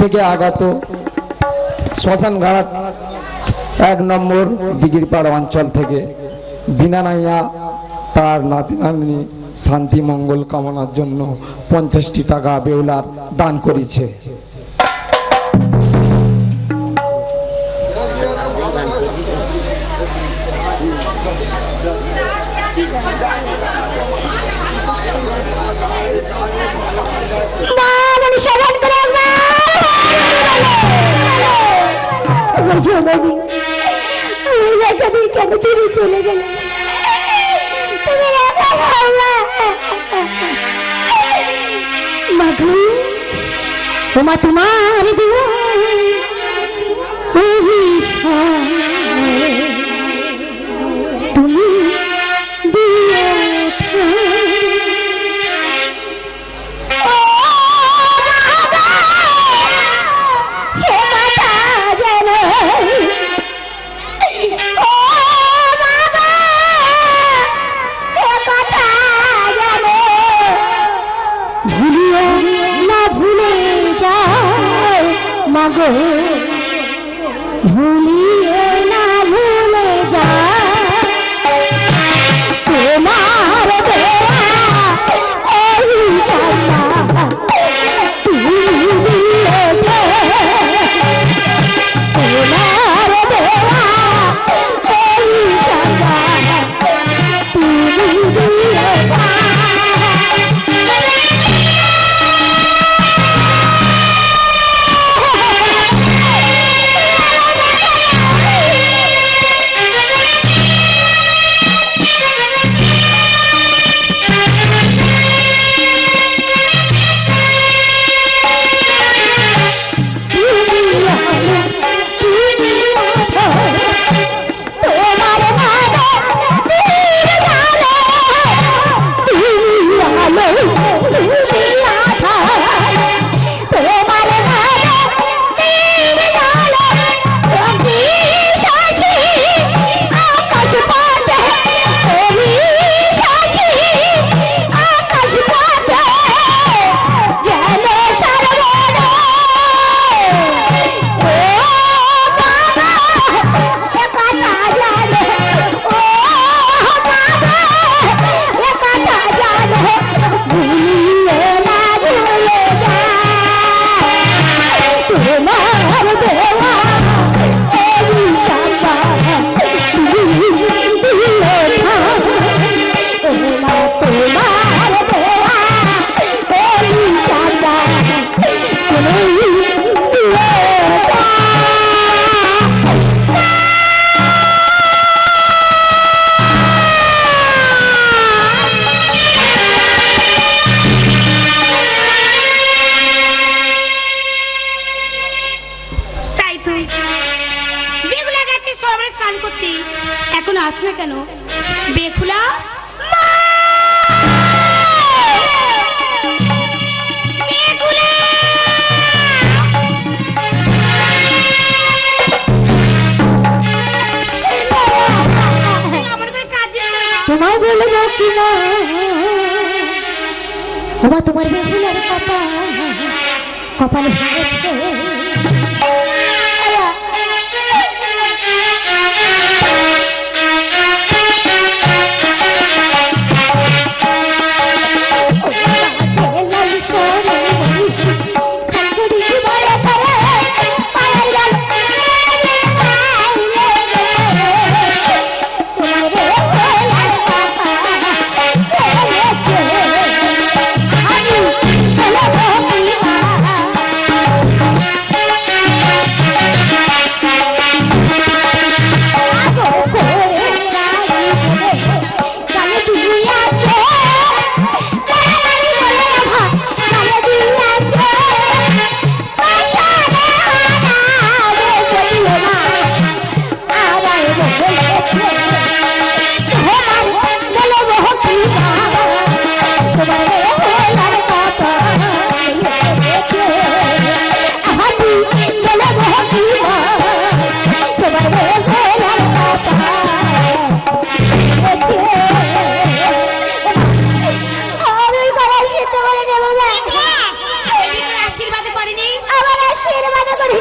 থেকে আগত শ্মশানঘাট এক নম্বর দিগিরপাড়া অঞ্চল থেকে। বিনা নাইয়া তার নাতি নাতনি শান্তি মঙ্গল কামনার জন্য পঞ্চাশটি টাকা বেউলার দান করেছে। tomar, tomar. কপাল কপাল হয়েছে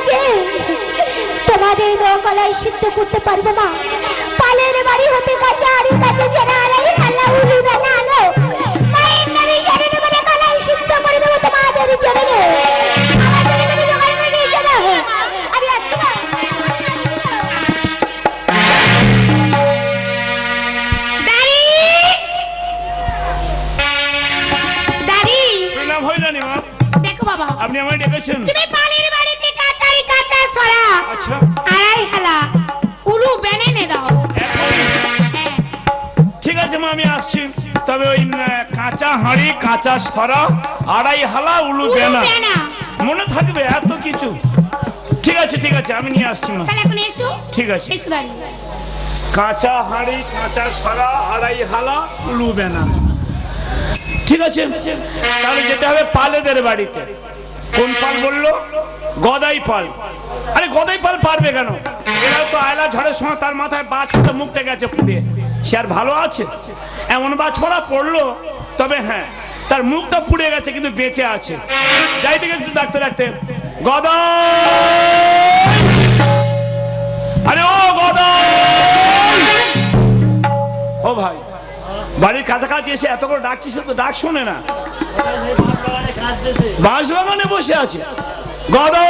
যে তোমাদের রকলায় সিদ্ধ করতে পারব না। পালের বাড়ি হতে কাছে আর কাছে জানা কাঁচা হাঁড়ি কাঁচা সরা আড়াই হালা উলু বেনা মনে থাকবে এত কিছু। ঠিক আছে ঠিক আছে আমি নিয়ে আসছি মা। ঠিক আছে। কাঁচা হাঁড়ি কাঁচা সরা আড়াই হালা উলু বেনা ঠিক আছে? তাহলে যেতে হবে পালেদের বাড়িতে। কোন পাল বলল? গদাই পাল। আরে গদাই পাল পারবে কেন? এরা তো আয়লা ঝড়ের সময় তার মাথায় বাজ তো মুখতে গেছে পুড়ে সে আর ভালো আছে? এমন বাজ পড়া পড়ল তবে হ্যাঁ তার মুখটা পুড়ে গেছে, কিন্তু বেঁচে আছে। যাই থেকে ডাক্তার রাখতে গদাই আরে ও গদাই ও ভাই, বাড়ির কাছাকাছি এসে এত করে ডাকছিস তো ডাক শোনে না। বাঁশ বাগানে বসে আছে। গদাই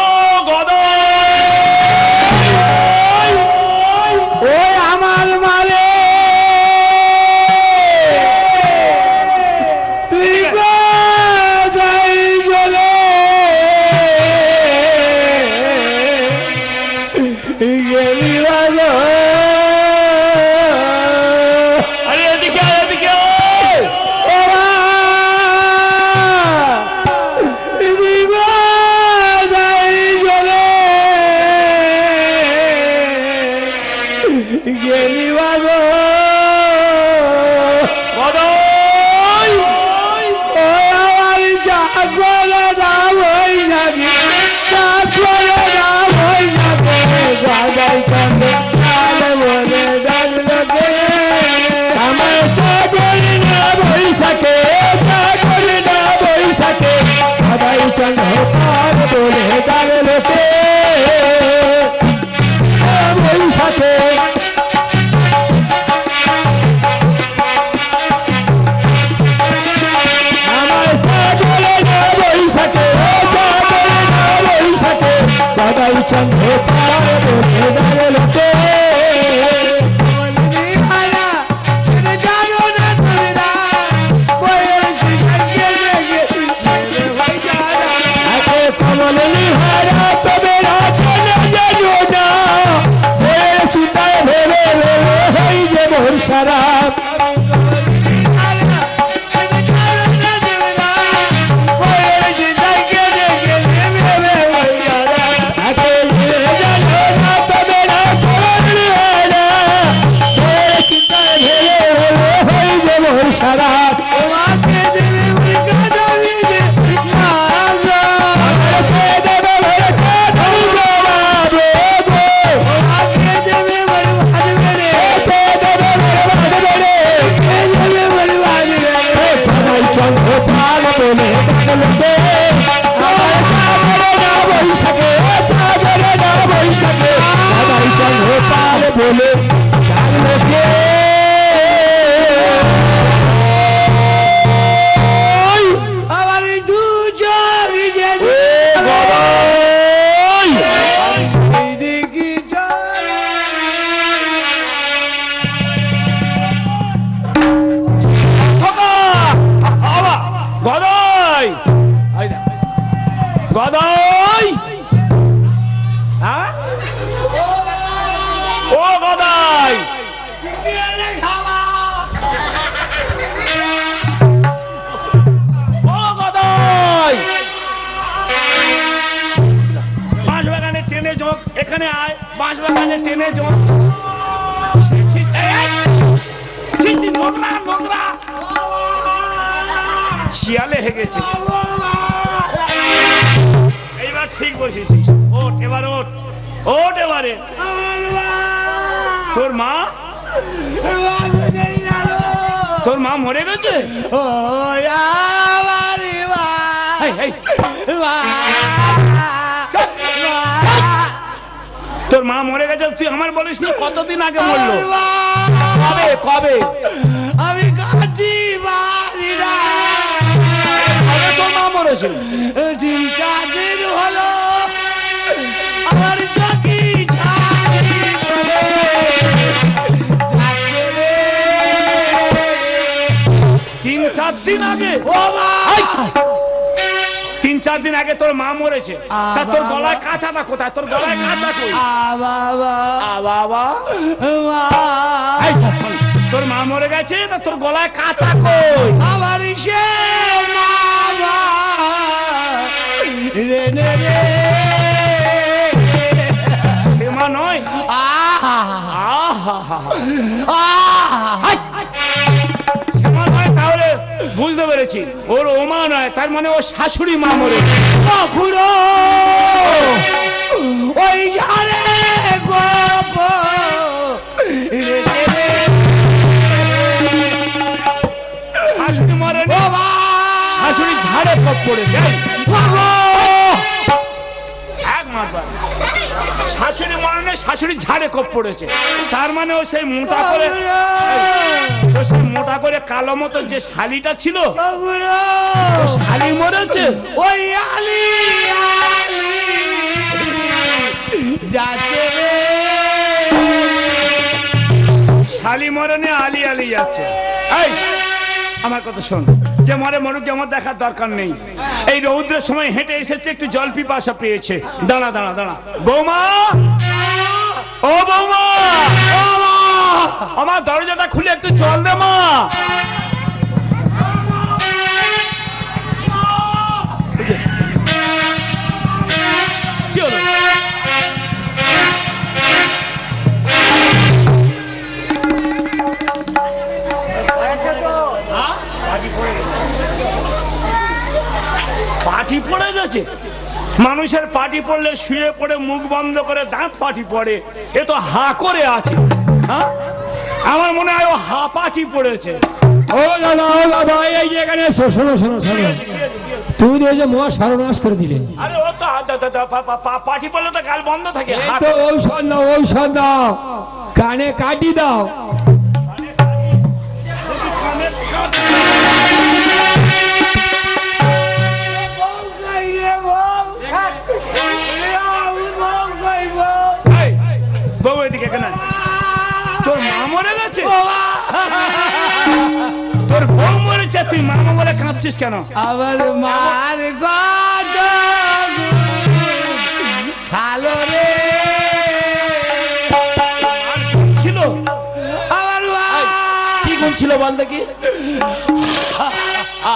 ও গদাই গেলি বলে গদাই ও গদাই। বাঁশ বাগানে টেনে যোগ এখানে আয়, বাঁশ বাগানে টেনে যোগ নোংরা নোংরা শিয়ালে হেগেছে। এইবার ঠিক বসেছিস। ওট এবার ওট ওট এবারে। তোর মা? তোর মা মরে গেছে? ও এই, মা মরে গেছে তুই আমার বলিস না কতদিন আগে মরলো? কবে কবে? আমি কাটি বাড়ি তোর মা মরেছে। দিন আগে! তিন চার দিন আগে তোর মা মরেছে। তা তোর গলায় কাঁচাটা কোথায়? তোর গলায় কাঁচা কই? বাবা। তোর মা মরে গেছে তা তোর গলায় কাঁচা কই? তার মানে ওর শাশুড়ি মা খুড়ো ওই ঝাড়ে শাশুড়ি মরে শাশুড়ি ঝাড়ে কপ শাশুড়ি মরে শাশুড়ি ঝাড়ে কপ পড়েছে তার মানে ও সেই মোটা করে সেই মোটা করে কালো মতো যে শালিটা ছিল শালি মরেছে। ওই আলি আলি। যাচ্ছে শালি মরনে আলি আলি যাচ্ছে। এই আমার কথা শোন। যে মরে মরুক আমার দেখার দরকার নেই। এই রৌদ্রের সময় হেঁটে এসেছে একটু জল পিপাসা পেয়েছে। দাঁড়া দাঁড়া দাঁড়া। বৌমা! ও বৌমা! আমার দরজাটা খুলে একটু জল দে মা? পাটি পড়ে গেছে মানুষের পাটি পড়লে শুয়ে পড়ে মুখ বন্ধ করে দাঁত পাটি পড়ে এ তো হা করে আছে হ্যাঁ? আমার মনে হয় ও হা পাটি পড়েছে। ও দাদা ও দাদা এই এখানে শোনো শোনো শোনো। তুমি তো এই যে মহা সর্বনাশ করে দিলে। আরে ও তো পাটি পড়লে তো গাল বন্ধ থাকে। তো ঔষধ দাও ঔষধ দাও। কানে কাটি দাও। এই, তুই মামা বলে কাঁদছিস কেন? আবার মার গদ খালো রে। ছিল আমার কি গুণ ছিল বল দেখি।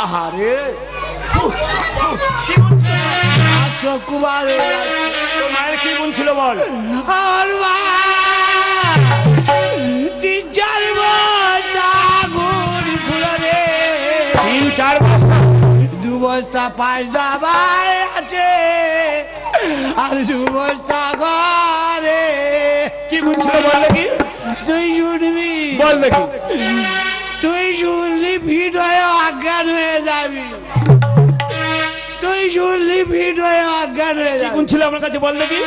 আহারে। মায়ের কি গুণ ছিল বল? আমার মা বস্তা পাঁচ দাবার আছে আর দু বস্তা ঘরে। কি গুণ ছিল বল দেখি। তুই শুনবি। বল দেখি। তুই শুনলি ভিড় হয়ে অজ্ঞান হয়ে যাবি। তুই শুনলি ভিড় হয়ে অজ্ঞান হয়ে যাবি। গুণ ছিল আমার কাছে বল দেখি।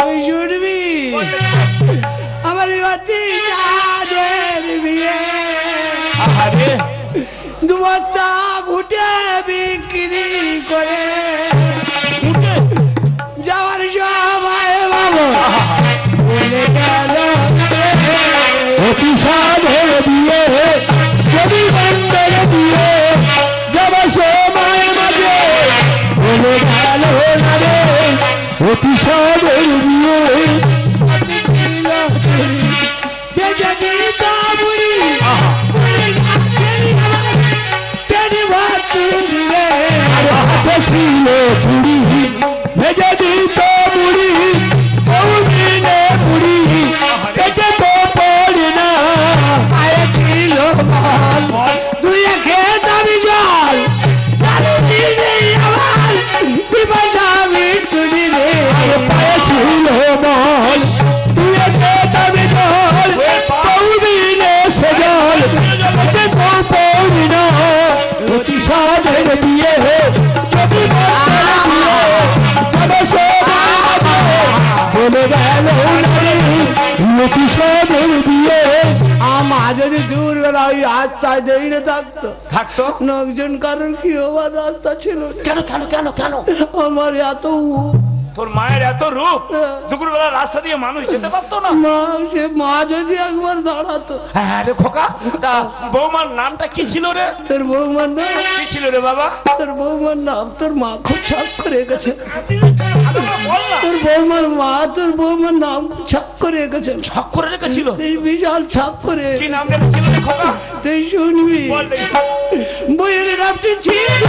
তুই শুনবি? আমার বিয়ে। আহারে। দু বস্তা ঘুটে অতিসাধের বিয়ে লতিসাদের বিয়ে। আমা যদি দূর ওই রাস্তায় দেরিয়ে থাকতো থাকতো? লোকজন কারণ কি হবার রাস্তা ছিল? না। কেন কেন কেন কেন? আমার এত তোর মায়ের এত রূপ দুপুরবেলা রাস্তা দিয়ে মানুষ যেতে পারতো না? মা সে মা যদি একবার দাঁড়াতো। হ্যাঁ রে খোকা তা বৌমার নামটা কি ছিল রে? তোর বৌমার নাম? কি ছিল রে বাবা? তোর বৌমার নাম তোর মা খুব ছাপ করে গেছে। তোর বৌমার মা তোর বৌমার নাম ছাপ করে গেছে ছাপ করে রেখেছিল? এই বিশাল ছাপ করে। কি নাম রেখেছিল তুই শুনবি? বইয়ের রাত্রি ছিল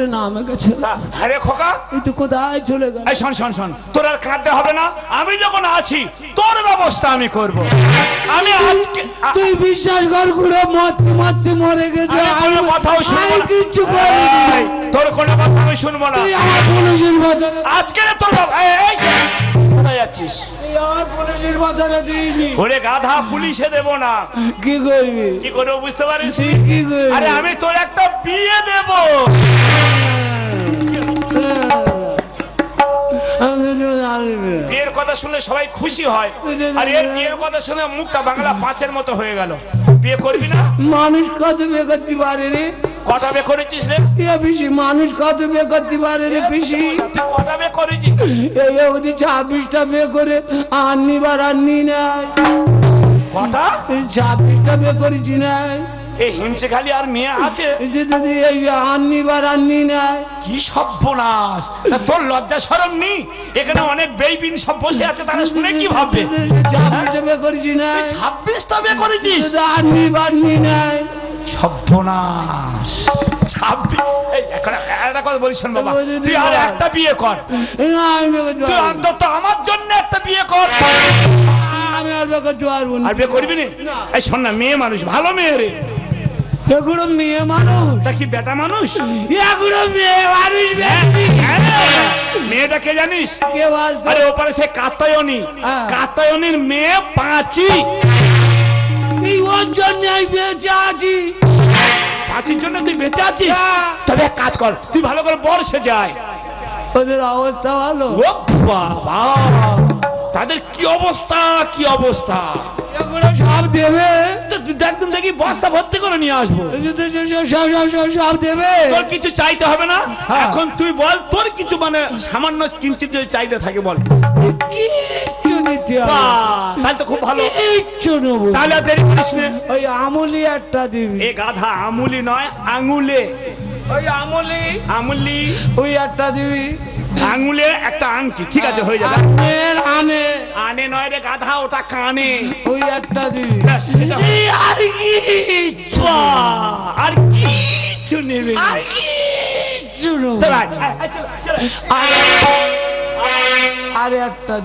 করে না আমাকে ছেড়ে আরে খোকা। কিন্তু কোথায় চলে গেল? এই শোন শোন শোন তোর আর কাঁদতে হবে না। আমি যখন আছি তোর ব্যবস্থা আমি করব। আমি আজকে তুই বিশ্বাস কর পুরো মারতে মরতে মরে গেছে। আমি কোনো কথাও শুনব না। কিচ্ছু করি তোর কোনো কথা আমি শুনব না। তুই আমার পুলিশের না আজকে তোর এই, কোথায় যাচ্ছিস? তুই পুলিশের বাজারে দিইনি। ওরে গাধা পুলিশে দেব না। কি করবি? কি করব বুঝতে পারিস? কি করবি? আরে আমি তোর একটা বিয়ে দেব। বিয়ের কথা শুনলে সবাই খুশি হয়। আর এর বিয়ের কথা শুনে মুখটা বাংলা পাঁচের মতো হয়ে গেল। বিয়ে করবি না? মানুষ কত বিয়ে করতে পারে রে? বিয়ে করেছিস রে? এ পিসি মানুষ কত বিয়ে করতে পারে রে পিসি? বিয়ে করেছিস? এই অবধি ছাব্বিশটা বিয়ে করে আননি বার আননি নাই। কটা ছাব্বিশটা বিয়ে করেছি নাই। এই হিমসে খালি আর মেয়ে আছে? এই যে এই আননি বার আননি নাই। কি সর্বনাশ! তোর লজ্জা সরম নি এখানে অনেক বেইবিন সব বসে আছে তারা শুনে কি ভাববে? ছাব্বিশটা বিয়ে করেছি নাই। ছাব্বিশটা বিয়ে করেছিস? আননি বাননি নাই। সর্বনাশ। ছাব্বিশ এই, এখন একটা কথা বলিস বাবা। তুই আর একটা বিয়ে কর। না আমি বিয়ে করতে তুই অন্তত আমার জন্য একটা বিয়ে কর। আর বিয়ে করতে পারব না। আর বিয়ে করবি না? এই শোন না মেয়ে মানুষ ভালো মেয়ে রে। এগুলো মেয়ে মানুষ। তা কি বেটা মানুষ? এগুলো মেয়ে মানুষ হ্যাঁ, মেয়েটা কে জানিস? আরে ওপারে সে কাতায়নি। হ্যাঁ। কাতায়নির মেয়ে পাঁচি। এই ওর জন্য বেঁচে আছি। পাঁচির জন্য তুই বেঁচে আছিস। তবে এক কাজ কর তুই ভালো করে বর্ষে যায়। ওদের অবস্থা ভালো। ও বাবা তাদের কি অবস্থা কি অবস্থা? সব দেবে। একদম দেখি বস্তা ভর্তি করে নিয়ে আসব। সব- দেবে। তোর কিছু চাইতে হবে না? হ্যাঁ। এখন তুই বল তোর কিছু মানে সামান্য কিঞ্চিত যদি চাইতে থাকে বল। কিচ্ছু দিতে হবে তাহলে তো খুব ভালো। কিচ্ছু নেব তাহলে দেরি করিস ওই আমুলি একটা দিবি। এ গাধা আমুলি নয় আঙুলে। ওই আমুলি। আমুলি। ওই একটা দিবি। আঙুলে একটা আংটি ঠিক আছে হয়ে। যাবে। আনে। আনে নয় রে গাধা ওটা কানে। ওই একটা দিবি। আর কি আর কিছু নেবে। আর নেব। আর- একটা